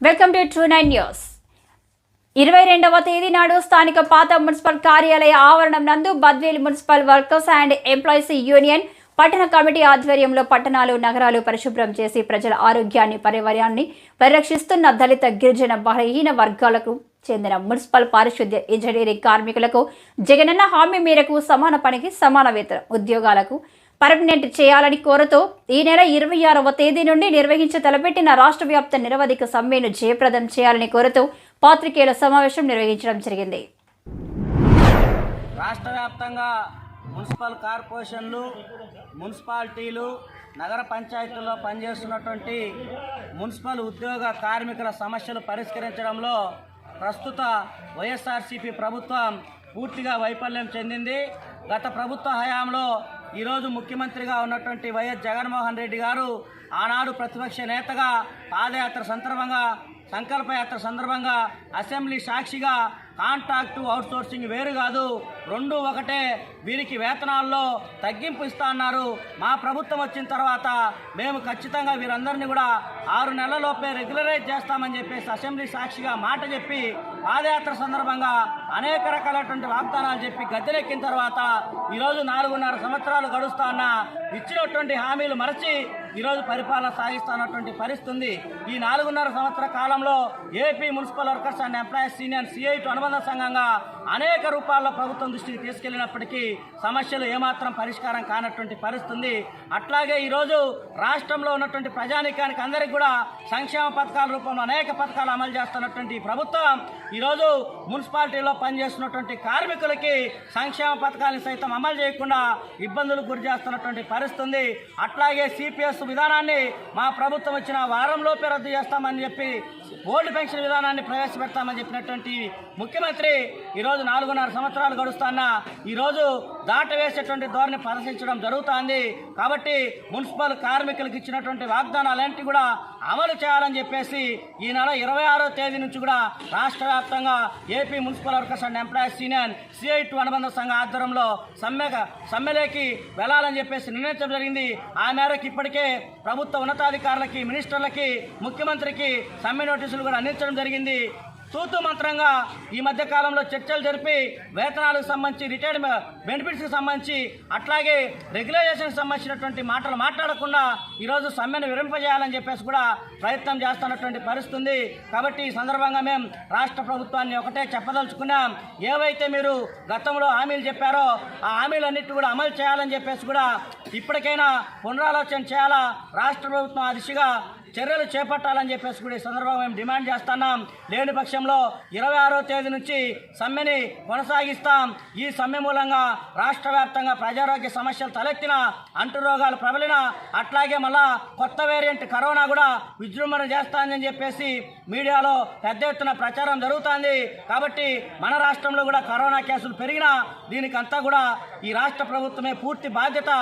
Welcome to true nine news ఇరవై రెండవ తేదీ నాడు స్థానిక పాత మున్సిపల్ కార్యాలయ ఆవరణం నందు Badvel municipal workers and employees union పట్టణ కమిటీ ఆధ్వర్యంలో పట్టణాలు నగరాలు పరిశుభ్రం చేసి ప్రజల ఆరోగ్యాన్ని పర్యావరణాన్ని పరిరక్షిస్తున్న దళిత గిరిజన బలహీన వర్గాలకు చెందిన మున్సిపల్ పారిశుద్ధ్య ఇంజనీరింగ్ కార్మికులకు జగనన్న హామీ మేరకు సమాన పనికి సమాన వేతనం ఉద్యోగాలకు పర్మనెంట్ చేయాలని కోరుతూ ఈ నెల ఇరవై ఆరవ తేదీ నుండి నిర్వహించ తలపెట్టిన రాష్ట్ర వ్యాప్త నిరవధిక సమ్మెను జయప్రదం చేయాలని కోరుతూ పాత్రికేయుల సమావేశం నిర్వహించడం జరిగింది. రాష్ట్ర వ్యాప్తంగా మున్సిపల్ కార్పొరేషన్లు మున్సిపాలిటీలు నగర పంచాయతీల్లో పనిచేస్తున్నటువంటి మున్సిపల్ ఉద్యోగ కార్మికుల సమస్యలు పరిష్కరించడంలో ప్రస్తుత వైఎస్ఆర్సీపీ ప్రభుత్వం పూర్తిగా వైఫల్యం చెందింది. గత ప్రభుత్వ హయాంలో ఈరోజు ముఖ్యమంత్రిగా ఉన్నటువంటి వైఎస్ జగన్మోహన్ రెడ్డి గారు ఆనాడు ప్రతిపక్ష నేతగా పాదయాత్ర సందర్భంగా సంకల్పయాత్ర సందర్భంగా అసెంబ్లీ సాక్షిగా కాంట్రాక్టు అవుట్సోర్సింగ్ వేరు కాదు రెండు ఒకటే వీరికి వేతనాల్లో తగ్గింపు ఇస్తా అన్నారు. మా ప్రభుత్వం వచ్చిన తర్వాత మేము ఖచ్చితంగా వీరందరినీ కూడా ఆరు నెలలలోపే రెగ్యులరైజ్ చేస్తామని చెప్పేసి అసెంబ్లీ సాక్షిగా మాట చెప్పి పాదయాత్ర సందర్భంగా అనేక రకాలైనటువంటి వాగ్దానాలు చెప్పి గద్దెనెక్కిన తర్వాత ఈరోజు నాలుగున్నర సంవత్సరాలు గడుస్తా ఉన్న ఇచ్చినటువంటి హామీలు మరచి ఈరోజు పరిపాలన సాగిస్తున్నటువంటి పరిస్థితి ఉంది ఈ నాలుగున్నర సంవత్సర కాలంలో AP municipal workers and employees union CITU అనుబంధ సంఘంగా అనేక రూపాల్లో ప్రభుత్వం దృష్టికి తీసుకెళ్ళినప్పటికీ సమస్యలు ఏమాత్రం పరిష్కారం కానటువంటి పరిస్థితి అట్లాగే ఈరోజు రాష్ట్రంలో ఉన్నటువంటి ప్రజానీకానికి అందరికీ కూడా సంక్షేమ పథకాల రూపంలో అనేక పథకాలు అమలు చేస్తున్నటువంటి ప్రభుత్వం ఈరోజు మున్సిపాలిటీలో పనిచేస్తున్నటువంటి కార్మికులకి సంక్షేమ పథకాలను సైతం అమలు చేయకుండా ఇబ్బందులకు గురి చేస్తున్నటువంటి పరిస్థితి అట్లాగే సిపిఎస్ విధానాన్ని మా ప్రభుత్వం వచ్చిన వారంలోపే రద్దు చేస్తామని చెప్పి ఓల్డ్ పెన్షన్ విధానాన్ని ప్రవేశపెడతామని చెప్పినటువంటి ముఖ్యమంత్రి ఈరోజు నాలుగున్నర సంవత్సరాలు గడుస్తున్న ఈరోజు దాటవేసేటువంటి ధోరణి ప్రదర్శించడం జరుగుతోంది. కాబట్టి మున్సిపల్ కార్మికులకు ఇచ్చినటువంటి వాగ్దానాలన్నింటి కూడా అమలు చేయాలని చెప్పేసి ఈ నెల ఇరవై ఆరో తేదీ నుంచి కూడా రాష్ట్ర వ్యాప్తంగా AP municipal workers and employees union CITU అనుబంధ సంఘ ఆధ్వర్యంలో సమ్మె సమ్మెలోకి వెళ్ళాలని చెప్పేసి నిర్ణయించడం జరిగింది. ఆ మేరకు ఇప్పటికే ప్రభుత్వ ఉన్నతాధికారులకి మినిస్టర్లకి ముఖ్యమంత్రికి సమ్మె నోటీసులు కూడా అందించడం జరిగింది. తూతు మంత్రంగా ఈ మధ్య కాలంలో చర్చలు జరిపి వేతనాలకు సంబంధించి రిటైర్డ్ బెనిఫిట్స్కి సంబంధించి అట్లాగే రెగ్యులైజేషన్కి సంబంధించినటువంటి మాటలు మాట్లాడకుండా ఈరోజు సమ్మెను విరింపజేయాలని చెప్పేసి కూడా ప్రయత్నం చేస్తున్నటువంటి పరిస్థితి కాబట్టి ఈ సందర్భంగా మేము రాష్ట్ర ప్రభుత్వాన్ని ఒకటే చెప్పదలుచుకున్నాం. ఏవైతే మీరు గతంలో హామీలు చెప్పారో ఆ హామీలన్నిటి కూడా అమలు చేయాలని చెప్పేసి కూడా ఇప్పటికైనా పునరాలోచన చేయాలా? రాష్ట్ర ప్రభుత్వం ఆ దిశగా చర్యలు చేపట్టాలని చెప్పేసి కూడా ఈ సందర్భంగా మేము డిమాండ్ చేస్తున్నాం. లేని పక్షంలో ఇరవై ఆరో తేదీ నుంచి సమ్మెని కొనసాగిస్తాం. ఈ సమ్మె మూలంగా రాష్ట్ర వ్యాప్తంగా ప్రజారోగ్య సమస్యలు తలెత్తిన అంటు రోగాలు ప్రబలిన అట్లాగే మళ్ళా కొత్త వేరియంట్ కరోనా కూడా విజృంభణ చేస్తానని చెప్పేసి మీడియాలో పెద్ద ఎత్తున ప్రచారం జరుగుతోంది. కాబట్టి మన రాష్ట్రంలో కూడా కరోనా కేసులు పెరిగినా దీనికంతా కూడా ఈ రాష్ట్ర ప్రభుత్వమే పూర్తి బాధ్యత.